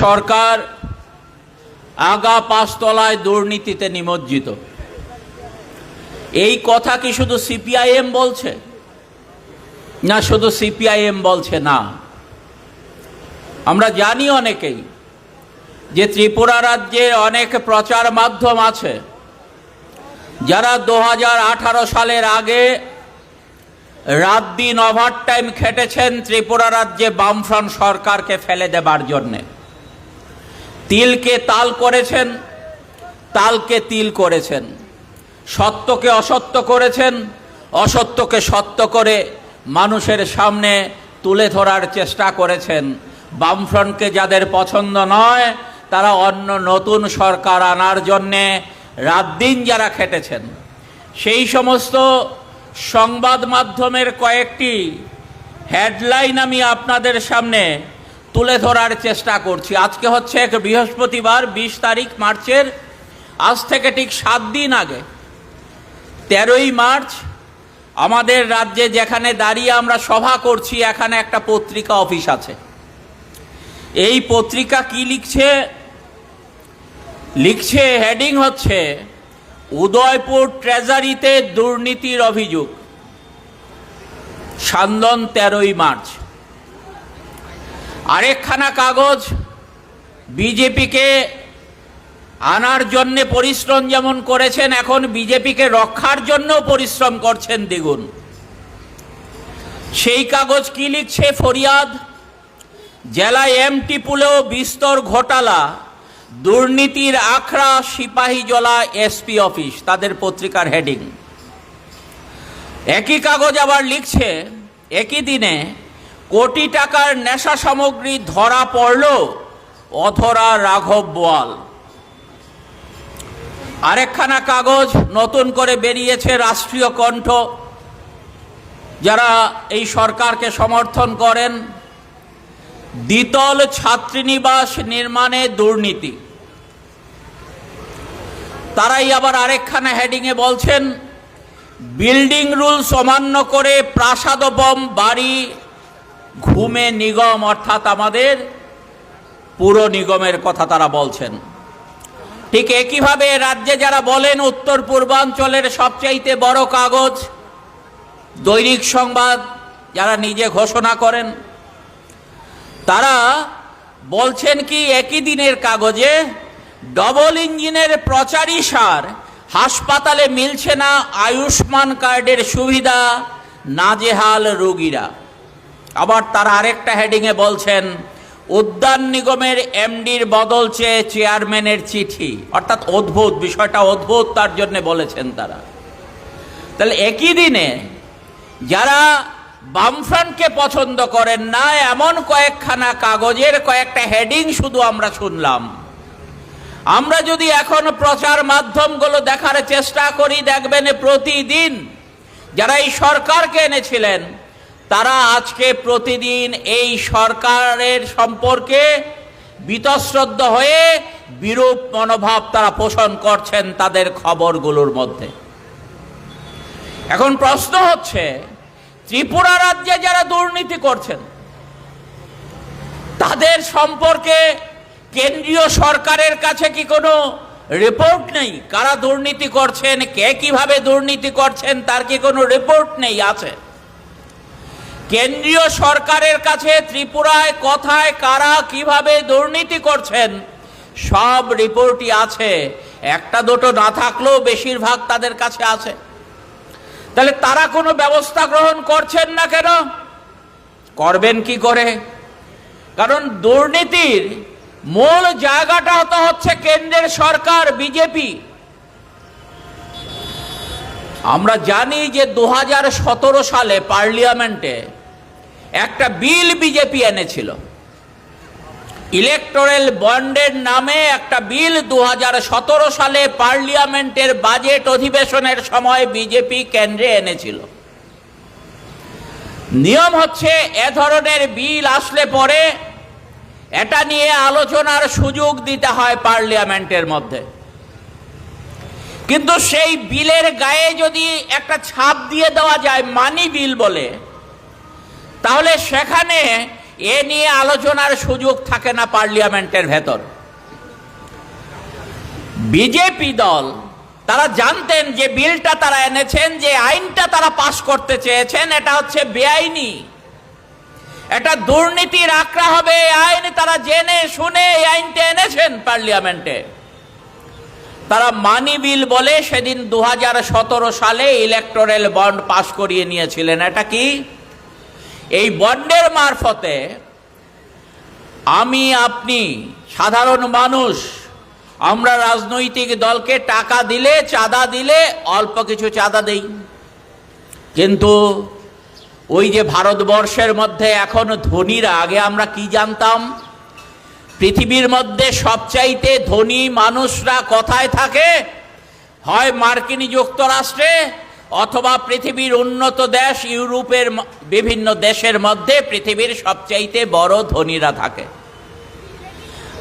সরকার আগা পাঁচতলায় দুর্নীতিতে নিমজ্জিত। এই কথা কি শুধু সিপিআইএম বলছে? না, শুধু সিপিআইএম বলছে না। আমরা জানি অনেকেই যে ত্রিপুরা রাজ্যে অনেক প্রচার মাধ্যম আছে। যারা দু হাজার আঠারো সালের আগে রাত দিন ওভার টাইম খেটেছেন ত্রিপুরা রাজ্যে বামফ্রন্ট সরকারকে ফেলে দেবার জন্যে। তিলকে তাল করেছেন, তালকে তিল করেছেন। সত্যকে অসত্য করেছেন, অসত্যকে সত্য করে মানুষের সামনে তুলে ধরার চেষ্টা করেছেন। বামফ্রন্টকে যাদের পছন্দ নয়, তারা অন্য নতুন সরকার আনার জন্যে রাত দিন যারা খেটেছেন। সেই সমস্ত সংবাদ মাধ্যমের কয়েকটি হেডলাইন আমি আপনাদের সামনে তুলে ধরার চেষ্টা করছি। আজকে হচ্ছে এক বৃহস্পতিবার, বিশ তারিখ মার্চের, আজ থেকে ঠিক সাত দিন আগে, তেরোই মার্চ, আমাদের রাজ্যে যেখানে দাঁড়িয়ে আমরা সভা করছি, এখানে একটা পত্রিকা অফিস আছে। এই পত্রিকা কি লিখছে? লিখছে, হেডিং হচ্ছে, উদয়পুর ট্রেজারিতে দুর্নীতির অভিযোগ। সান্দন তেরোই মার্চ। আরেকখানা কাগজ বিজেপিকে আনার জন্যে পরিশ্রম যেমন করেছেন, এখন বিজেপিকে রক্ষার জন্য পরিশ্রম করছেন দ্বিগুণ। সেই কাগজ কি লিখছে ফরিয়াদ? জেলায় এমটি পুলেও বিস্তর ঘোটালা, দুর্নীতির আখড়া সিপাহীজলা এসপি অফিস, তাদের পত্রিকার হেডিং। একই কাগজ আবার লিখছে, একই দিনে কোটি টাকার নেশা সামগ্রী ধরা পড়ল অধরা রাঘব বোয়াল। আরেকখানা কাগজ নতুন করে বেরিয়েছে রাষ্ট্রীয় কণ্ঠ। যারা এই সরকারকে সমর্থন করেন, দ্বিতল ছাত্রীনিবাস নির্মাণে দুর্নীতি। তারাই আবার আরেকখানা হেডিংয়ে বলছেন, বিল্ডিং রুলস অমান্য করে প্রাসাদ বম বাড়ি ঘুমে নিগম অর্থাৎ আমাদের পুরো নিগমের কথা তারা বলছেন। ঠিক একইভাবে রাজ্যে যারা বলেন উত্তর পূর্বাঞ্চলের সবচাইতে বড় কাগজ, দৈনিক সংবাদ যারা নিজে ঘোষণা করেন, তারা বলছেন কি একই দিনের কাগজে ডবল ইঞ্জিনের প্রচারী সার হাসপাতালে মিলছে না আয়ুষ্মান কার্ডের সুবিধা, নাজেহাল রোগীরা। আবার তারা আরেকটা হেডিংয়ে বলছেন, উদ্যান নিগমের এমডির বদল চেয়ে চেয়ারম্যানের চিঠি। অর্থাৎ অদ্ভুত, বিষয়টা অদ্ভুত তার জন্য বলেছেন তারা। তাহলে একই দিনে যারা বামফ্রন্টকে পছন্দ করেন না, এমন কয়েকখানা কাগজের কয়েকটা হেডিং শুধু আমরা শুনলাম। আমরা যদি এখন প্রচার মাধ্যমগুলো দেখার চেষ্টা করি, দেখবেন প্রতিদিন যারা এই সরকারকে এনেছিলেন তারা আজকে প্রতিদিন এই সরকারের সম্পর্কে বীতশ্রদ্ধ হয়ে বিরূপ মনোভাব তারা পোষণ করছেন তাদের খবরগুলোর মধ্যে। এখন প্রশ্ন হচ্ছে, ত্রিপুরা রাজ্যে যারা দুর্নীতি করছেন, তাদের সম্পর্কে কেন্দ্রীয় সরকারের কাছে কি কোনো রিপোর্ট নেই? কারা দুর্নীতি করছেন? কে কীভাবে দুর্নীতি করছেন? তার কি কোনো রিপোর্ট নেই? আছে। কেন্দ্রীয় সরকারের কাছে ত্রিপুরায় কথায় কারা কীভাবে দুর্নীতি করছেন, সব রিপোর্টই আছে। একটা দুটো না থাকলেও বেশিরভাগ তাদের কাছে আছে। তাহলে তারা কোনো ব্যবস্থা গ্রহণ করছেন না কেন? করবেন কি করে? কারণ দুর্নীতির মূল জায়গাটা তো হচ্ছে কেন্দ্রের সরকার, বিজেপি। আমরা জানি যে দু হাজার সতেরো সালে পার্লিয়ামেন্টে একটা বিল বিজেপি এনেছিল। ইলেকটোরাল বন্ডের নামে একটা বিল দু হাজার সতেরো সালে পার্লিয়ামেন্টের বাজেট অধিবেশনের সময় বিজেপি কেন্দ্রে এনেছিল। নিয়ম হচ্ছে এ ধরনের বিল আসলে পরে এটা নিয়ে আলোচনার সুযোগ দিতে হয় পার্লিয়ামেন্টের মধ্যে। কিন্তু সেই বিলের গায়ে যদি একটা ছাপ দিয়ে দেওয়া যায় মানি বিল বলে তাহলে সেখানে এ নিয়ে আলোচনার সুযোগ থাকে না পার্লিয়ামেন্টের ভেতর। বিজেপি দল, তারা জানতেন যে বিলটা তারা এনেছেন, যে আইনটা তারা পাশ করতে চেয়েছেন, এটা হচ্ছে বেআইনি। এটা দুর্নীতির আক্রা হবে, এই আইন তারা জেনে শুনে এই আইনটা এনেছেন পার্লিয়ামেন্টে। তারা মানি বিল বলে সেদিন দু হাজার সতেরো সালে ইলেকটোরাল বন্ড পাশ করিয়ে নিয়েছিলেন, এটা কি? এই বন্ডের মারফতে আমি, আপনি, সাধারণ মানুষ, আমরা রাজনৈতিক দলকে টাকা দিলে, চাঁদা দিলে, অল্প কিছু চাঁদা দেই। কিন্তু ওই যে ভারতবর্ষের মধ্যে এখন ধনীরা, আগে আমরা কি জানতাম? পৃথিবীর মধ্যে সবচাইতে ধনী মানুষরা কথায় থাকে? হয় মার্কিন যুক্তরাষ্ট্রে অথবা পৃথিবীর উন্নত দেশ ইউরোপের বিভিন্ন দেশের মধ্যে পৃথিবীর সবচাইতে বড় ধনীরা থাকে।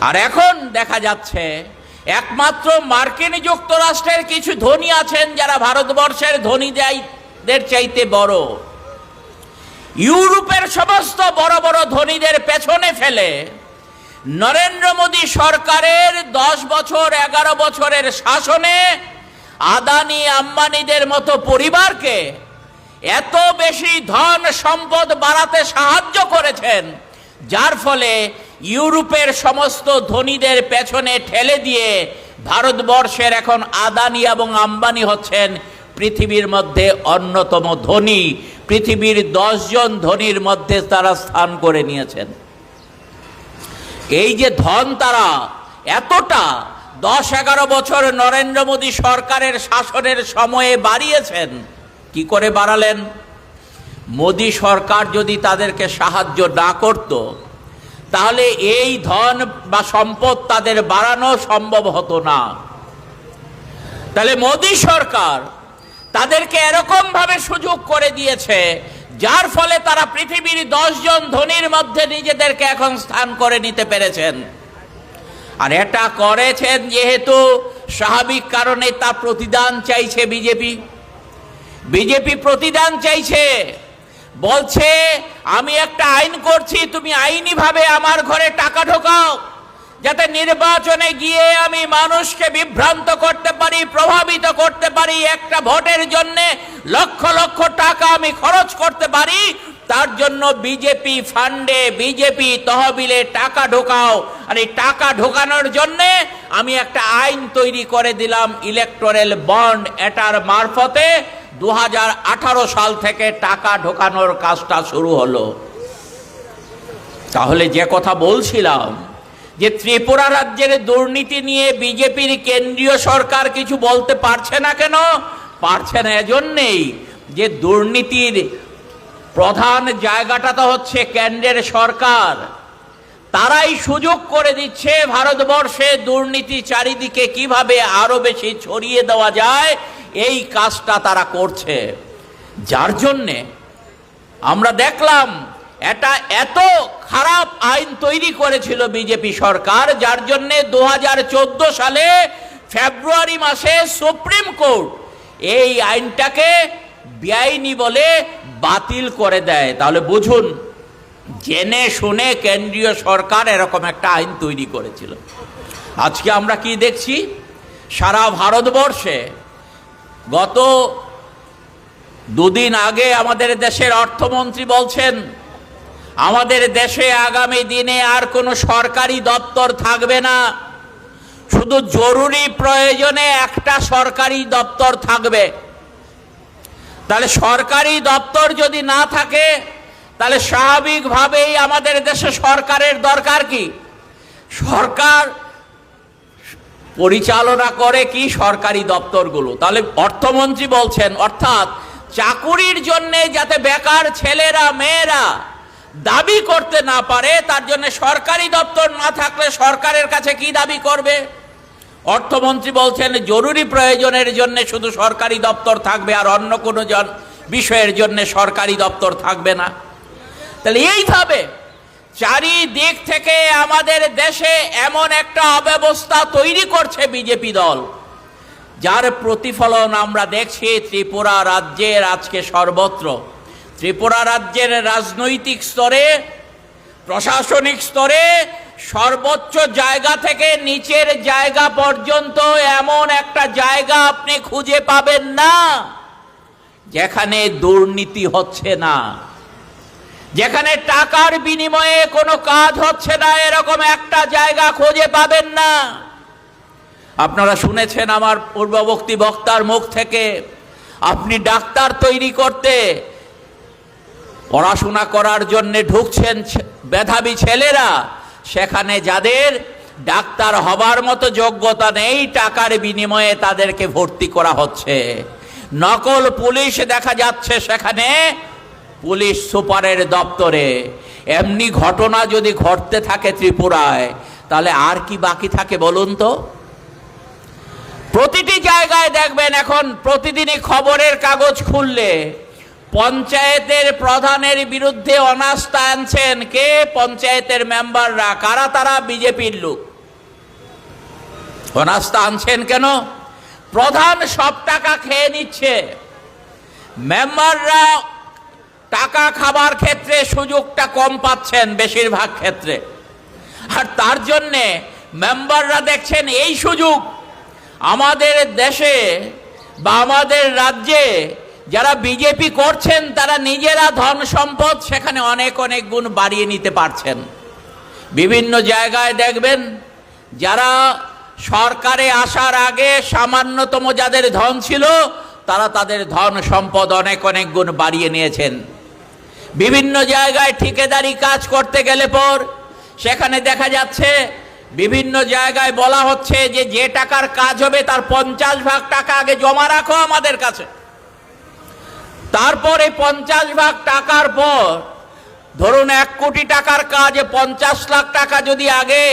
আর এখন দেখা যাচ্ছে, একমাত্র মার্কিন যুক্তরাষ্ট্রের কিছু ধনী আছেন যারা ভারতবর্ষের ধনী ধনীদের চাইতে বড়। ইউরোপের সমস্ত বড় বড় ধনীদের পেছনে ফেলে নরেন্দ্র মোদী সরকারের দশ বছর, এগারো বছরের শাসনে আদানি আম্বানিদের মতো পরিবারকে এত বেশি ধন সম্পদ বাড়াতে সাহায্য করেছেন, যার ফলে ইউরোপের সমস্ত ধনীদের পেছনে ঠেলে দিয়ে ভারতবর্ষের এখন আদানি এবং আম্বানি হচ্ছেন পৃথিবীর মধ্যে অন্যতম ধনী। পৃথিবীর দশজন ধনীর মধ্যে তারা স্থান করে নিয়েছেন। এই যে ধন তারা এতটা দশ এগারো বছর নরেন্দ্র মোদী সরকারের শাসনের সময়ে বাড়িয়েছেন, কি করে বাড়ালেন? মোদী সরকার যদি তাদেরকে সাহায্য না করত, তাহলে এই ধন বা সম্পদ তাদের বাড়ানো সম্ভব হতো না। তাহলে মোদী সরকার তাদেরকে এরকম ভাবে সুযোগ করে দিয়েছে, যার ফলে তারা পৃথিবীর দশজন ধনীর মধ্যে নিজেদেরকে এখন স্থান করে নিতে পেরেছেন। আর এটা করেছেন যেহেতু স্বাভাবিক কারণে তা প্রতিদান চাইছে বিজেপি। বিজেপি প্রতিদান চাইছে, বলছে, আমি একটা আইন করছি, তুমি আইনিভাবে আমার ঘরে টাকা ঢোকাও, যাতে নির্বাচনে গিয়ে আমি মানুষকে বিভ্রান্ত করতে পারি, প্রভাবিত করতে পারি, একটা ভোটের জন্য লক্ষ লক্ষ টাকা আমি খরচ করতে পারি তার জন্য বিজেপি ফান্ডে, বিজেপি তহবিলে টাকা ঢোকাও। আর এই টাকা ঢোকানোর জন্য আমি একটা আইন তৈরি করে দিলাম ইলেকটোরাল বন্ড এটার মারফতে। দু হাজার আঠারো সাল থেকে টাকা ঢোকানোর কাজটা শুরু হলো। তাহলে যে কথা বলছিলাম, যে ত্রিপুরা রাজ্যের দুর্নীতি নিয়ে বিজেপির কেন্দ্রীয় সরকার কিছু বলতে পারছে না কেন? পারছে না এজন্যেই যে দুর্নীতির প্রধান জায়গাটা তো হচ্ছে কেন্দ্রের সরকার। তারাই সুযোগ করে দিচ্ছে ভারতবর্ষে দুর্নীতি চারিদিকে কীভাবে আরও বেশি ছড়িয়ে দেওয়া যায়, এই কাজটা তারা করছে। যার জন্যে আমরা দেখলাম এটা এত খারাপ আইন তৈরি করেছিল বিজেপি সরকার, যার জন্য দু সালে ফেব্রুয়ারি মাসে সুপ্রিম কোর্ট এই আইনটাকে বেআইনি বলে বাতিল করে দেয়। তাহলে বুঝুন, জেনে শুনে কেন্দ্রীয় সরকার এরকম একটা আইন তৈরি করেছিল। আজকে আমরা কি দেখছি? সারা ভারতবর্ষে গত দুদিন আগে আমাদের দেশের অর্থমন্ত্রী বলছেন, আমাদের দেশে আগামী দিনে আর কোনো সরকারি দপ্তর থাকবে না। শুধু জরুরি প্রয়োজনে একটা সরকারি দপ্তর থাকবে। তাহলে সরকারি দপ্তর যদি না থাকে, তাহলে স্বাভাবিকভাবেই আমাদের দেশে সরকারের দরকার কি? সরকার পরিচালনা করে কি সরকারি দপ্তরগুলো? তাহলে অর্থমন্ত্রী বলছেন, অর্থাৎ চাকুরির জন্যে যাতে বেকার ছেলেরা, মেয়েরা দাবি করতে না পারে, তার জন্য সরকারি দপ্তর না থাকলে সরকারের কাছে কি দাবি করবে? অর্থমন্ত্রী বলছেন, জরুরি প্রয়োজনের জন্য শুধু সরকারি দপ্তর থাকবে আর অন্য কোনো বিষয়ের জন্য সরকারি দপ্তর থাকবে না। তাহলে এইভাবে চারিদিক থেকে আমাদের দেশে এমন একটা অব্যবস্থা তৈরি করছে বিজেপি দল, যার প্রতিফলন আমরা দেখছি ত্রিপুরা রাজ্যের আজকে সর্বত্র। ত্রিপুরা রাজ্যের রাজনৈতিক স্তরে, প্রশাসনিক স্তরে সর্বোচ্চ জায়গা থেকে নিচের জায়গা পর্যন্ত এমন একটা জায়গা আপনি খুঁজে পাবেন না, যেখানে দুর্নীতি হচ্ছে না, যেখানে টাকার বিনিময়ে কোনো কাজ হচ্ছে না, এরকম একটা জায়গা খুঁজে পাবেন না। আপনারা শুনেছেন আমার পূর্ববর্তী বক্তার মুখ থেকে, আপনি ডাক্তার তৈরি করতে পড়াশোনা করার জন্যে ঢুকছেন মেধাবী ছেলেরা সেখানে যাদের ডাক্তার হবার মতো যোগ্যতা নেই, টাকার বিনিময়ে তাদেরকে ভর্তি করা হচ্ছে। নকল পুলিশ দেখা যাচ্ছে সেখানে, পুলিশ সুপারের দপ্তরে। এমনি ঘটনা যদি ঘটতে থাকে ত্রিপুরায়, তাহলে আর কি বাকি থাকে বলুন তো? প্রতিটি জায়গায় দেখবেন এখন প্রতিদিনই খবরের কাগজ খুললে পঞ্চায়েতের প্রধানের বিরুদ্ধে অনাস্থা আনছেন কে? পঞ্চায়েতের মেম্বাররা। কারা তারা? বিজেপির লোক। অনাস্থা আনছেন কেন? প্রধান সব টাকা খেয়ে নিচ্ছে। মেম্বাররা টাকা খাবার ক্ষেত্রে সুযোগটা কম পাচ্ছেন বেশিরভাগ ক্ষেত্রে। আর তার জন্যে মেম্বাররা দেখছেন এই সুযোগ আমাদের দেশে বা আমাদের রাজ্যে যারা বিজেপি করছেন, তারা নিজেরা ধন সম্পদ সেখানে অনেক অনেক গুণ বাড়িয়ে নিতে পারছেন। বিভিন্ন জায়গায় দেখবেন, যারা সরকারে আসার আগে সামান্যতম যাদের ধন ছিল, তারা তাদের ধন সম্পদ অনেক অনেক গুণ বাড়িয়ে নিয়েছেন। বিভিন্ন জায়গায় ঠিকাদারি কাজ করতে গেলে পর, সেখানে দেখা যাচ্ছে, বিভিন্ন জায়গায় বলা হচ্ছে যে যে টাকার কাজ হবে, তার পঞ্চাশ ভাগ টাকা আগে জমা রাখো আমাদের কাছে। তারপরে পঞ্চাশ ভাগ টাকার পর, ধরুন এক কোটি টাকার কাজে পঞ্চাশ লাখ টাকা যদি আগে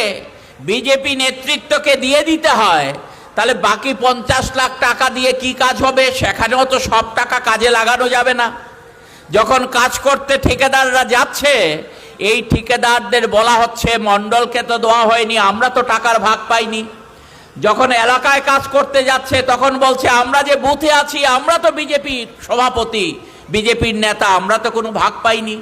বিজেপি নেতৃত্বকে দিয়ে দিতে হয়, তাহলে বাকি পঞ্চাশ লাখ টাকা দিয়ে কি কাজ হবে? সেখানেও তো সব টাকা কাজে লাগানো যাবে না। যখন কাজ করতে ঠিকাদাররা যাচ্ছে, এই ঠিকাদারদের বলা হচ্ছে, মণ্ডলকে তো দেওয়া হয়নি, আমরা তো টাকার ভাগ পাইনি। যখন এলাকায় কাজ করতে যাচ্ছে, তখন বলছে, আমরা যে বুথে আছি, আমরা তো বিজেপির সভাপতি, বিজেপির নেতা, আমরা তো কোনো ভাগ পাইনি।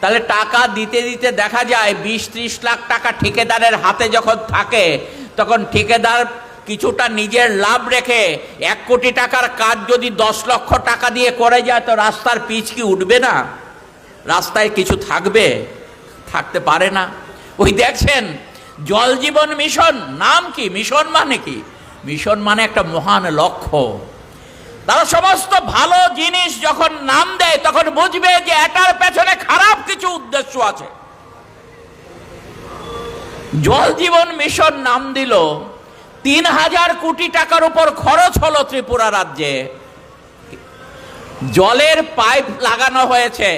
তাহলে টাকা দিতে দিতে দেখা যায়, বিশ ত্রিশ লাখ টাকা ঠিকাদারের হাতে যখন থাকে, তখন ঠিকাদার কিছুটা নিজের লাভ রেখে এক কোটি টাকার কাজ যদি দশ লক্ষ টাকা দিয়ে করে যায়, তো রাস্তার পিচ কি উঠবে না? রাস্তায় কিছু থাকবে? থাকতে পারে না। ওই দেখছেন জল জীবন মিশন, নাম কি? মিশন মানে কি? মিশন মানে একটা মহান লক্ষ্য। তারা সমস্ত ভালো জিনিস যখন নাম দেয়, তখন বুঝবে যে এটার পেছনে খারাপ কিছু উদ্দেশ্য আছে। জল জীবন মিশন নাম দিল, তিন হাজার কোটি টাকার উপর খরচ হলো ত্রিপুরা রাজ্যে। জলের পাইপ লাগানো হয়েছে,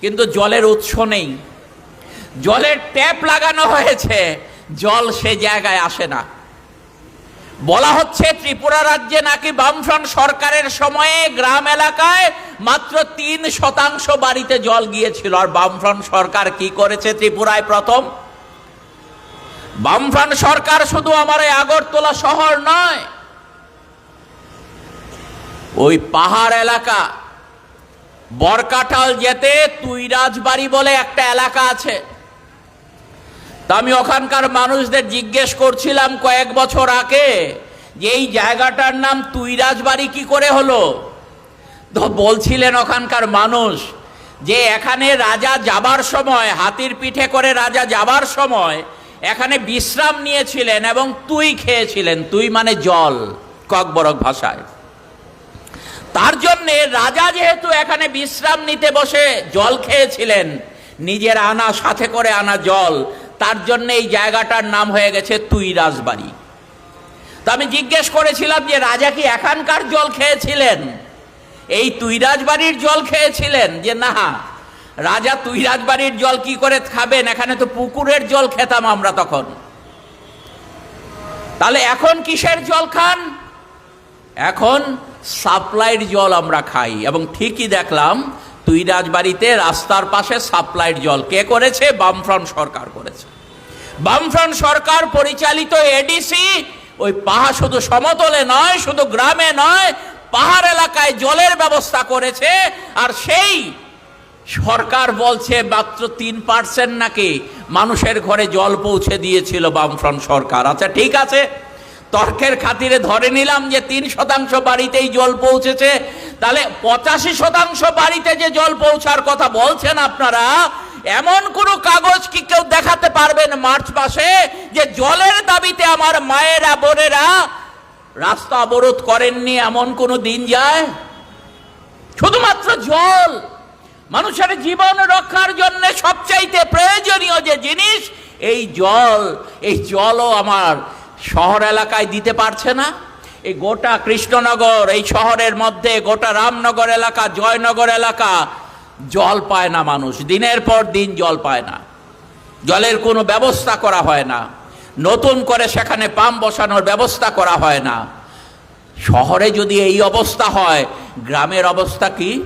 কিন্তু জলের উৎস নেই। জলের ট্যাপ লাগানো হয়েছে, জল সে জায়গায় আসে না। বলা হচ্ছে ত্রিপুরা রাজ্যে নাকি বামফ্রন্ট সরকারের সময়ে গ্রাম এলাকায় মাত্র তিন শতাংশ বাড়িতে জল গিয়েছিল। আর বামফ্রন্ট সরকার কি করেছে ত্রিপুরায় প্রথম? বামফ্রন্ট সরকার শুধু আমার এই আগরতলা শহর নয়, ওই পাহাড় এলাকা বরকাটাল যেতে তুইরাজবাড়ি বলে একটা এলাকা আছে। তা আমি ওখানকার মানুষদের জিজ্ঞেস করছিলাম কয়েক বছর আগে যে এই জায়গাটার নাম তুইরাজবাড়ি কি করে হলো? তো বলছিলেন ওখানকার মানুষ যে এখানে রাজা যাবার সময়, হাতির পিঠে করে রাজা যাবার সময় এখানে বিশ্রাম নিয়েছিলেন এবং তুই খেয়েছিলেন। তুই মানে জল, ককবরক ভাষায়। তার জন্যে রাজা যেহেতু এখানে বিশ্রাম নিতে বসে জল খেয়েছিলেন, নিজের আনা সাথে করে আনা জল তার জন্য এই জায়গাটার নাম হয়ে গেছে তুই রাজবাড়ি। তা আমি জিজ্ঞেস করেছিলাম যে, রাজা কি এখানকার জল খেয়েছিলেন? এই তুই রাজবাড়ির জল খেয়েছিলেন? যে না, রাজা তুই রাজবাড়ির জল কি করে খাবেন? এখানে তো পুকুরের জল খেতাম আমরা তখন। তাহলে এখন কিসের জল খান? এখন সাপ্লাইড জল আমরা খাই। এবং ঠিকই দেখলাম, তুই রাজবাড়িতে রাস্তার পাশে সাপ্লাইড জল কে করেছে? বামফ্রন্ট সরকার করেছে। বামফ্রন্ট সরকার পরিচালিত এডিসি ওই পাহাড় শুধু সমতলে নয়, শুধু গ্রামে নয়, পাহাড় এলাকায় জলের ব্যবস্থা করেছে, আর সেই সরকার বলছে মাত্র তিন পার্সেন্ট নাকি মানুষের ঘরে জল পৌঁছে দিয়েছিল বামফ্রন্ট সরকার। আচ্ছা ঠিক আছে। তর্কের খাতিরে ধরে নিলাম যে তিন শতাংশ বাড়িতেই জল পৌঁছেছে। তাহলে পঁচাশি শতাংশ বাড়িতে যে জল পৌঁছার কথা বলছেন আপনারা এমন কোনো কাগজ কি কেউ দেখাতে পারবেন মার্চ মাসে যে জলের দাবিতে আমার মায়েরা, বোনেরা রাস্তা অবরোধ করেননি, এমন কোনো দিন যায়? শুধুমাত্র জল। মানুষের জীবন রক্ষার জন্য সবচাইতে প্রয়োজনীয় যে জিনিস, এই জল। এই জলও আমার শহর এলাকায় দিতে পারছে না। এই গোটা কৃষ্ণনগর, এই শহরের মধ্যে গোটা রামনগর এলাকা, জয়নগর এলাকা জল পায় না মানুষ। দিনের পর দিন জল পায় না। জলের কোনো ব্যবস্থা করা হয় না। নতুন করে সেখানে পাম্প বসানোর ব্যবস্থা করা হয় না। শহরে যদি এই অবস্থা হয়, গ্রামের অবস্থা কি?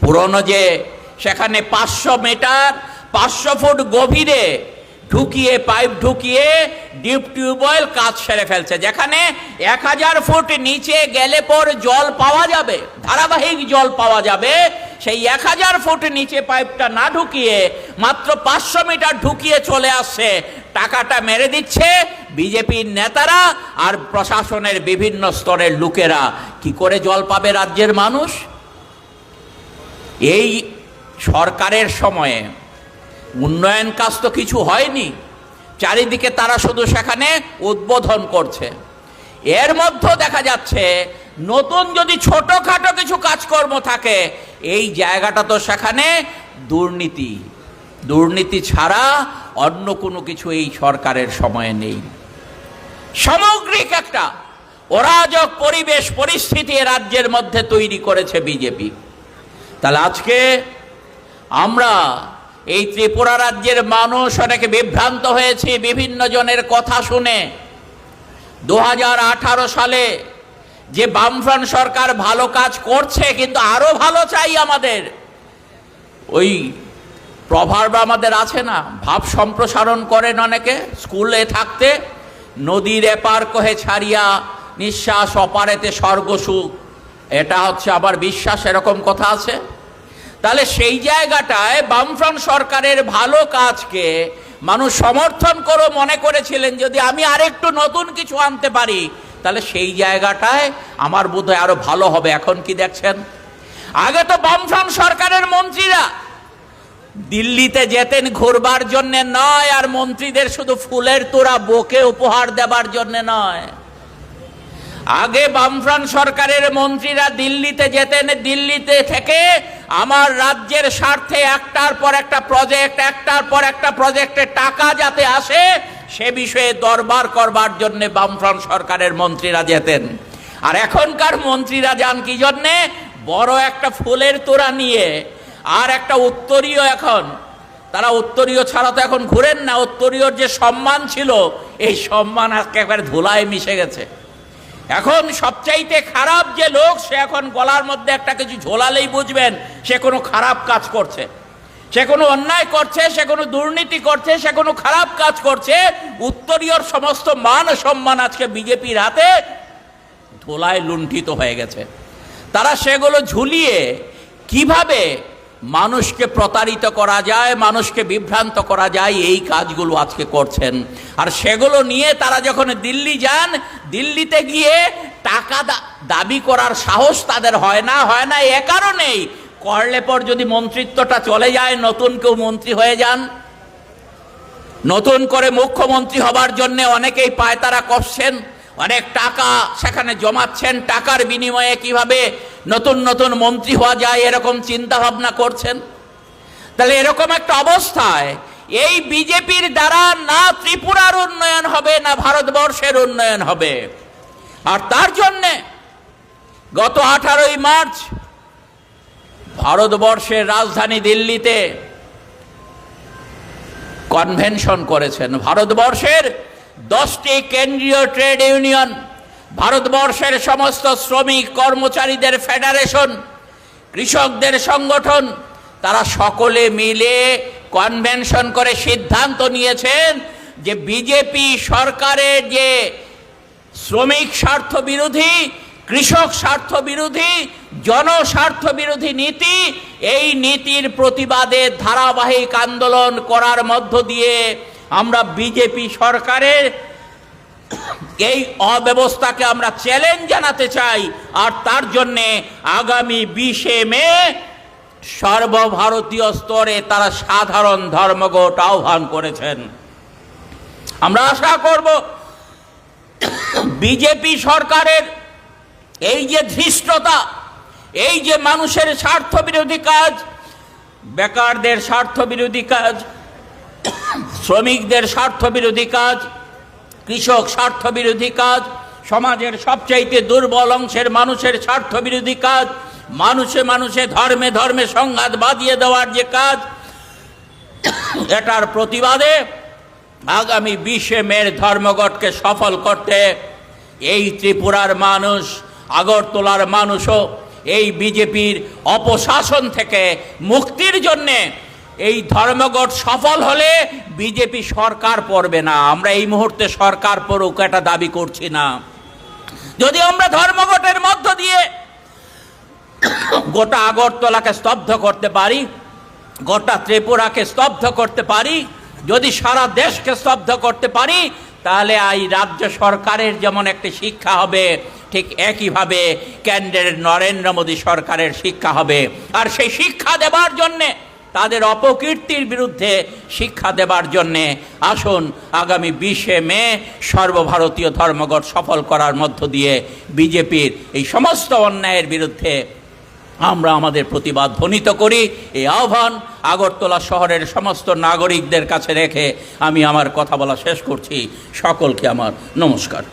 পুরনো যে সেখানে পাঁচশো মিটার, পাঁচশো ফুট গভীরে ঢুকিয়ে, পাইপ ঢুকিয়ে ডিপ টিউবওয়েল কাজ সেরে ফেলছে। যেখানে এক হাজার ফুট নিচে গেলে পর জল পাওয়া যাবে, ধারাবাহিক জল পাওয়া যাবে সেই এক হাজার ফুট নিচে পাইপটা না ঢুকিয়ে মাত্র পাঁচশো মিটার ঢুকিয়ে চলে আসছে। টাকাটা মেরে দিচ্ছে বিজেপির নেতারা আর প্রশাসনের বিভিন্ন স্তরের লোকেরা। কি করে জল পাবে রাজ্যের মানুষ? এই সরকারের সময়ে উন্নয়ন কাজ তো কিছু হয়নি। চারিদিকে তারা শুধু সেখানে উদ্বোধন করছে। এর মধ্যে দেখা যাচ্ছে নতুন যদি ছোটখাটো কিছু কাজকর্ম থাকে, এই জায়গাটা তো সেখানে দুর্নীতি। দুর্নীতি ছাড়া অন্য কোনো কিছু এই সরকারের সময়ে নেই। সামগ্রিক একটা অরাজক পরিবেশ পরিস্থিতি রাজ্যের মধ্যে তৈরি করেছে বিজেপি। তাহলে আজকে আমরা এই ত্রিপুরা রাজ্যের মানুষ অনেকে বিভ্রান্ত হয়েছে, বিভিন্ন জনের কথা শুনে। দু হাজার আঠারো সালে যে বামফ্রন্ট সরকার ভালো কাজ করছে, কিন্তু আরও ভালো চাই আমাদের। ওই প্রভাব আমাদের আছে না। ভাব সম্প্রসারণ করেন অনেকে, স্কুলে থাকতে নদীর এপার কহে ছাড়িয়া নিঃশ্বাস অপারেতে স্বর্গসুখ এটা হচ্ছে আবার বিশ্বাস, এরকম কথা আছে। তাহলে সেই জায়গাটায় বামফ্রন্ট সরকারের ভালো কাজকে মানুষ সমর্থন করে মনে করেছিলেন, যদি আমি আরেকটু নতুন কিছু আনতে পারি তাহলে সেই জায়গাটায় আমার বোধ হয় আরও ভালো হবে। এখন কি দেখছেন? আগে তো বামফ্রন্ট সরকারের মন্ত্রীরা দিল্লিতে যেতেন ঘুরবার জন্য নয়, আর মন্ত্রীদের শুধু ফুলের তোড়া বোকে উপহার দেবার জন্য নয়। আগে বামফ্রন্ট সরকারের মন্ত্রীরা দিল্লিতে যেতেন। দিল্লিতে থেকে আমার রাজ্যের স্বার্থে একটার পর একটা প্রজেক্ট একটার পর একটা প্রজেক্টে টাকা যাতে আসে সে বিষয়ে দরবার করবার জন্য বামফ্রন্ট সরকারের মন্ত্রীরা যেতেন। আর এখনকার মন্ত্রীরা যান কি জন্যে? বড় একটা ফুলের তোড়া নিয়ে, আর একটা উত্তরীয় এখন। তারা উত্তরীয় ছাড়া তো এখন ঘুরেন না, উত্তরীয়র যে সম্মান ছিল, এই সম্মান আজকে একবারে ধুলায় মিশে গেছে। এখন সবচাইতে খারাপ যে লোক, সে এখন গলার মধ্যে একটা কিছু ঝোলালেই বুঝবেন, সে কোনো খারাপ কাজ করছে। সে কোনো অন্যায় করছে, সে কোনো দুর্নীতি করছে, সে কোনো খারাপ কাজ করছে, উত্তরীয়র সমস্ত মান সম্মান আজকে বিজেপির হাতে ধোলায় লুণ্ঠিত হয়ে গেছে। তারা সেগুলো ঝুলিয়ে কীভাবে মানুষকে প্রতারিত করা যায়, মানুষকে বিভ্রান্ত করা যায়, এই কাজগুলো আজকে করছেন। আর সেগুলো নিয়ে তারা যখন দিল্লি যান, দিল্লিতে গিয়ে টাকা দাবি করার সাহস তাদের হয় না হয় না, এ কারণেই করলে পর যদি মন্ত্রিত্বটা চলে যায়, নতুন কেউ মন্ত্রী হয়ে যান। নতুন করে মুখ্যমন্ত্রী হবার জন্য অনেকেই পায়তারা করছেন অনেক টাকা সেখানে জমাচ্ছেন, টাকার বিনিময়ে কীভাবে নতুন নতুন মন্ত্রী হওয়া যায় এরকম চিন্তা ভাবনা করছেন। তাহলে এরকম একটা অবস্থায় এই বিজেপির দ্বারা না ত্রিপুরার উন্নয়ন হবে, না ভারতবর্ষের উন্নয়ন হবে। আর তার জন্যে গত আঠারোই মার্চ ভারতবর্ষের রাজধানী দিল্লিতে কনভেনশন করেছেন। ভারতবর্ষের দশটি কেন্দ্রীয় ট্রেড ইউনিয়ন ভারতবর্ষের সমস্ত শ্রমিক, কর্মচারীদের ফেডারেশন কৃষকদের সংগঠন, তারা সকলে মিলে কনভেনশন করে সিদ্ধান্ত নিয়েছেন যে বিজেপি সরকারের যে শ্রমিক স্বার্থ বিরোধী, কৃষক স্বার্থ বিরোধী জনস্বার্থ বিরোধী নীতি, এই নীতির প্রতিবাদে ধারাবাহিক আন্দোলন করার মধ্য দিয়ে আমরা বিজেপি সরকারের এই অব্যবস্থাকে আমরা চ্যালেঞ্জ জানাতে চাই। আর তার জন্যে আগামী বিশে মে সর্বভারতীয় স্তরে তারা সাধারণ ধর্মঘট আহ্বান করেছেন। আমরা আশা করব বিজেপি সরকারের এই যে ধৃষ্টতা এই যে মানুষের স্বার্থ বিরোধী কাজ, বেকারদের স্বার্থ বিরোধী কাজ, শ্রমিকদের স্বার্থ বিরোধী কাজ, কৃষক স্বার্থ বিরোধী কাজ, সমাজের সবচাইতে দুর্বল অংশের মানুষের স্বার্থ বিরোধী কাজ, মানুষে মানুষে ধর্মে ধর্মে সংঘাত বাঁধিয়ে দেওয়ার যে কাজ, এটার প্রতিবাদে আগামী বিশে মের ধর্মঘটকে সফল করতে এই ত্রিপুরার মানুষ, আগরতলার মানুষও এই বিজেপির অপশাসন থেকে মুক্তির জন্যে এই ধর্মঘট সফল হলে বিজেপি সরকার পড়বে না। আমরা এই মুহূর্তে সরকার পড়ুক, এটা দাবি করছি না। যদি আমরা ধর্মঘটের মধ্য দিয়ে গোটা আগরতলাকে স্তব্ধ করতে পারি, গোটা ত্রিপুরাকে স্তব্ধ করতে পারি, যদি সারা দেশকে স্তব্ধ করতে পারি, তাহলে এই রাজ্য সরকারের যেমন একটি শিক্ষা হবে ঠিক একইভাবে কেন্দ্রের নরেন্দ্র মোদী সরকারের শিক্ষা হবে। আর সেই শিক্ষা দেবার জন্যে, তাদের অপকীর্তির বিরুদ্ধে শিক্ষা দেবার জন্যে আসুন আগামী বিশে মে সর্বভারতীয় ধর্মঘট সফল করার মধ্য দিয়ে বিজেপির এই সমস্ত অন্যায়ের বিরুদ্ধে আমরা আমাদের প্রতিবাদ ধ্বনিত করি। এই আহ্বান আগরতলা শহরের সমস্ত নাগরিকদের কাছে রেখে আমি আমার কথা বলা শেষ করছি। সকলকে আমার নমস্কার।